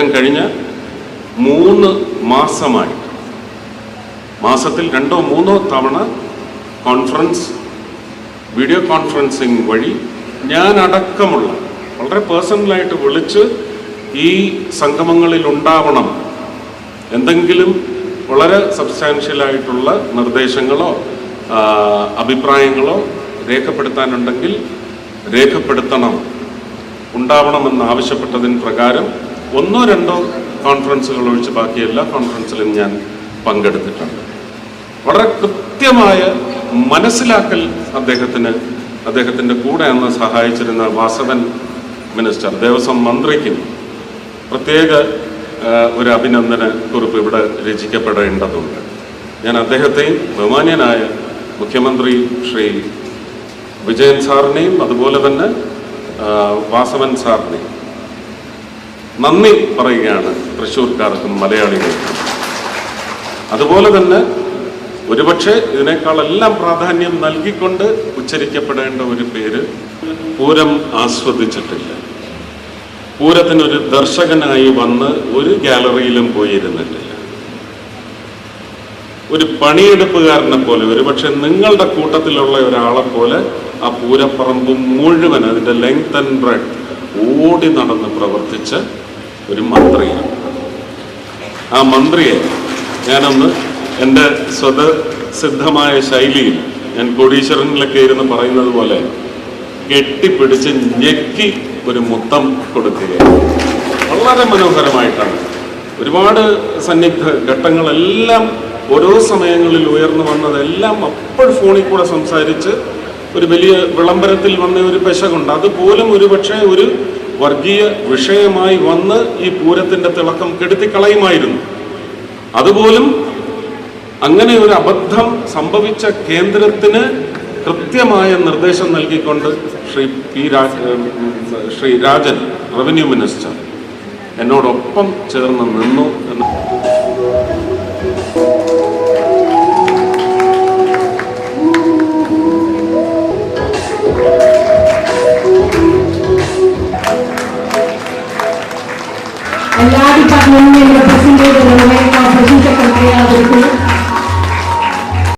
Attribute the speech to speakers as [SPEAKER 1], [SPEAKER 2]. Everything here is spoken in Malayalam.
[SPEAKER 1] അദ്ദേഹം കഴിഞ്ഞ മൂന്ന് മാസമായി. മാസത്തിൽ രണ്ടോ മൂന്നോ തവണ കോൺഫറൻസ് വീഡിയോ കോൺഫറൻസിങ് വഴി ഞാൻ അടക്കമുള്ള വളരെ പേഴ്സണലായിട്ട് വിളിച്ച് ഈ സംഗമങ്ങളിൽ ഉണ്ടാവണം എന്തെങ്കിലും വളരെ സബ്സ്റ്റാൻഷ്യലായിട്ടുള്ള നിർദ്ദേശങ്ങളോ അഭിപ്രായങ്ങളോ രേഖപ്പെടുത്താനുണ്ടെങ്കിൽ രേഖപ്പെടുത്തണം. ഉണ്ടാവണമെന്ന് ആവശ്യപ്പെട്ടതിന് പ്രകാരം ഒന്നോ രണ്ടോ കോൺഫറൻസുകൾ ഒഴിച്ച് ബാക്കി എല്ലാ കോൺഫറൻസിലും ഞാൻ പങ്കെടുത്തിട്ടുണ്ട്. വളരെ കൃത്യമായ മനസ്സിലാക്കൽ അദ്ദേഹത്തിന് അദ്ദേഹത്തിന്റെ കൂടെ അന്ന് സഹായിച്ചിരുന്ന വാസവൻ മിനിസ്റ്റർ ദേവസ്വം മന്ത്രിക്കും പ്രത്യേക ഒരു അഭിനന്ദന കുറിപ്പ് ഇവിടെ രചിക്കപ്പെടേണ്ടതുണ്ട്. ഞാൻ അദ്ദേഹത്തെയും ബഹുമാന്യനായ മുഖ്യമന്ത്രി ശ്രീ വിജയൻ സാറിനെയും അതുപോലെ തന്നെ വാസവൻ സാറിനെയും നന്ദി പറയുകയാണ് തൃശ്ശൂർക്കാർക്കും മലയാളികൾക്കും. അതുപോലെ തന്നെ ഒരുപക്ഷെ ഇതിനേക്കാളെല്ലാം പ്രാധാന്യം നൽകിക്കൊണ്ട് ഉച്ചരിക്കപ്പെടേണ്ട ഒരു പേര് പൂരം ആസ്വദിച്ചിട്ടില്ല. പൂരത്തിനൊരു ദർശകനായി വന്ന് ഒരു ഗാലറിയിലും പോയിരുന്നിട്ടില്ല. ഒരു പണിയെടുപ്പുകാരനെ പോലെ ഒരുപക്ഷെ നിങ്ങളുടെ കൂട്ടത്തിലുള്ള ഒരാളെ പോലെ ആ പൂരപ്പറമ്പ് മുഴുവൻ അതിന്റെ ലെങ്ത് ആൻഡ് ബ്രെഡ് ഓടി നടന്ന് പ്രവർത്തിച്ച ഒരു മന്ത്രിയാണ് ആ മന്ത്രിയെ ഞാനൊന്ന് എന്റെ സ്വതസിദ്ധമായ ശൈലിയിൽ ഞാൻ കോടീശ്വരനിലൊക്കെ ഇരുന്ന് പറയുന്നത് പോലെ കെട്ടിപ്പിടിച്ച് ഞെക്കി ഒരു മുത്തം കൊടുക്കുകയാണ്. വളരെ മനോഹരമായിട്ടാണ്. ഒരുപാട് സന്നിഗ്ധ ഘട്ടങ്ങളെല്ലാം ഓരോ സമയങ്ങളിൽ ഉയർന്നു വന്നതെല്ലാം അപ്പോൾ ഫോണിൽ കൂടെ സംസാരിച്ച് ഒരു വലിയ വിളംബരത്തിൽ വന്ന ഒരു പെശകുണ്ട്. അതുപോലും ഒരുപക്ഷെ ഒരു വർഗീയ വിഷയമായി വന്ന് ഈ പൂരത്തിന്റെ തിളക്കം കെടുത്തിക്കളയുമായിരുന്നു. അതുപോലും അങ്ങനെ ഒരു അബദ്ധം സംഭവിച്ച കേന്ദ്രത്തിന് കൃത്യമായ നിർദ്ദേശം നൽകിക്കൊണ്ട് Shri P Raja Shri Rajan revenue minister എന്നോടൊപ്പം ചേർന്ന് നിന്നു
[SPEAKER 2] എല്ലാ ഡിപ്പാർട്ട്മെന്റിനെയും റെപ്രസെന്റ് ചെയ്ത് നിർവഹിക്കാൻ പ്രസിദ്ധ പ്രക്രിയ ആദരിക്കുന്നു